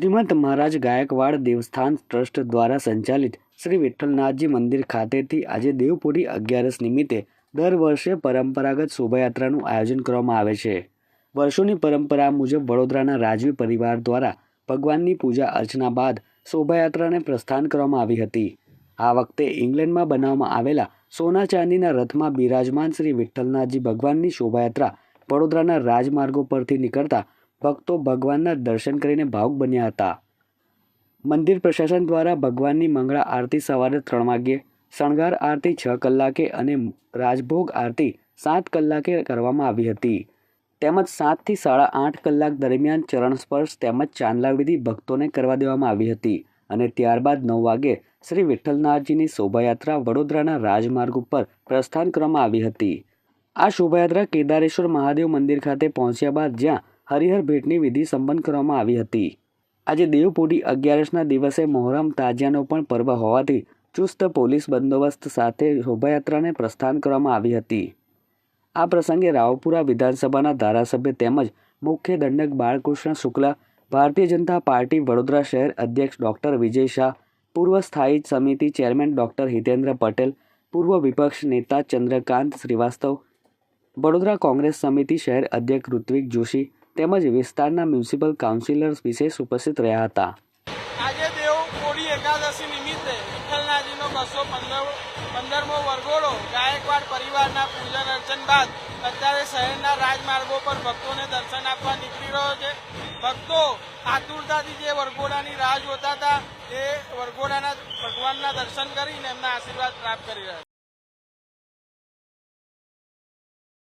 શ્રીમંત મહારાજ ગાયકવાડ દેવસ્થાન ટ્રસ્ટ દ્વારા સંચાલિત શ્રી વિઠ્ઠલનાથજી મંદિર ખાતેથી આજે દેવપુરી અગિયારસ નિમિત્તે દર વર્ષે પરંપરાગત શોભાયાત્રાનું આયોજન કરવામાં આવે છે. વર્ષોની પરંપરા મુજબ વડોદરાના રાજવી પરિવાર દ્વારા ભગવાનની પૂજા અર્ચના બાદ શોભાયાત્રાને પ્રસ્થાન કરવામાં આવી હતી. આ વખતે ઇંગ્લેન્ડમાં બનાવવામાં આવેલા સોના ચાંદીના રથમાં બિરાજમાન શ્રી વિઠ્ઠલનાથજી ભગવાનની શોભાયાત્રા વડોદરાના રાજમાર્ગો પરથી નીકળતા ભક્તો ભગવાનના દર્શન કરીને ભાવુક બન્યા હતા. મંદિર પ્રશાસન દ્વારા ભગવાનની મંગળા આરતી સવારે ત્રણ વાગ્યે, શણગાર આરતી છ કલાકે અને રાજભોગ આરતી સાત કલાકે કરવામાં આવી હતી. તેમજ સાતથી સાડા આઠ કલાક દરમિયાન ચરણ સ્પર્શ તેમજ ચાંદલા વિધિ ભક્તોને કરવા દેવામાં આવી હતી અને ત્યારબાદ નવ વાગે શ્રી વિઠ્ઠલનાથજીની શોભાયાત્રા વડોદરાના રાજમાર્ગ ઉપર પ્રસ્થાન કરવામાં આવી હતી. આ શોભાયાત્રા કેદારેશ્વર મહાદેવ મંદિર ખાતે પહોંચ્યા બાદ જ્યાં હરિહર ભેટની વિધિ સંપન્ન કરવામાં આવી હતી. આજે દેવપોઢી અગિયારસના દિવસે મોહરમ તાજિયાનો પણ પર્વ હોવાથી ચુસ્ત પોલીસ બંદોબસ્ત સાથે શોભાયાત્રાને પ્રસ્થાન કરવામાં આવી હતી. આ પ્રસંગે રાવપુરા વિધાનસભાના ધારાસભ્ય તેમજ મુખ્ય દંડક બાળકૃષ્ણ શુક્લા, ભારતીય જનતા પાર્ટી વડોદરા શહેર અધ્યક્ષ ડૉક્ટર વિજય શાહ, પૂર્વ સ્થાયી સમિતિ ચેરમેન ડૉક્ટર હિતેન્દ્ર પટેલ, પૂર્વ વિપક્ષ નેતા ચંદ્રકાંત શ્રીવાસ્તવ, વડોદરા કોંગ્રેસ સમિતિ શહેર અધ્યક્ષ ઋત્વિક જોશી તેમજ વિસ્તારના મ્યુનિસિપલ કાઉન્સિલર્સ વિશેષ ઉપસ્થિત રહ્યા હતા. આજે દેવ કોળી એકાદશી નિમિત્તે વિઠ્ઠલનાથજીનો બસો પંદર પંદરમો વરઘોડો ગાયકવાડ પરિવારના પૂજન અર્ચન બાદ અત્યારે શહેરના રાજમાર્ગો પર ભક્તોને દર્શન આપવા નીકળી રહ્યો છે. ભક્તો આતુરતાથી જે વરઘોડાની રાહ જોતા હતા એ વરઘોડાના ભગવાનના દર્શન કરીને એમના આશીર્વાદ પ્રાપ્ત કરી રહ્યા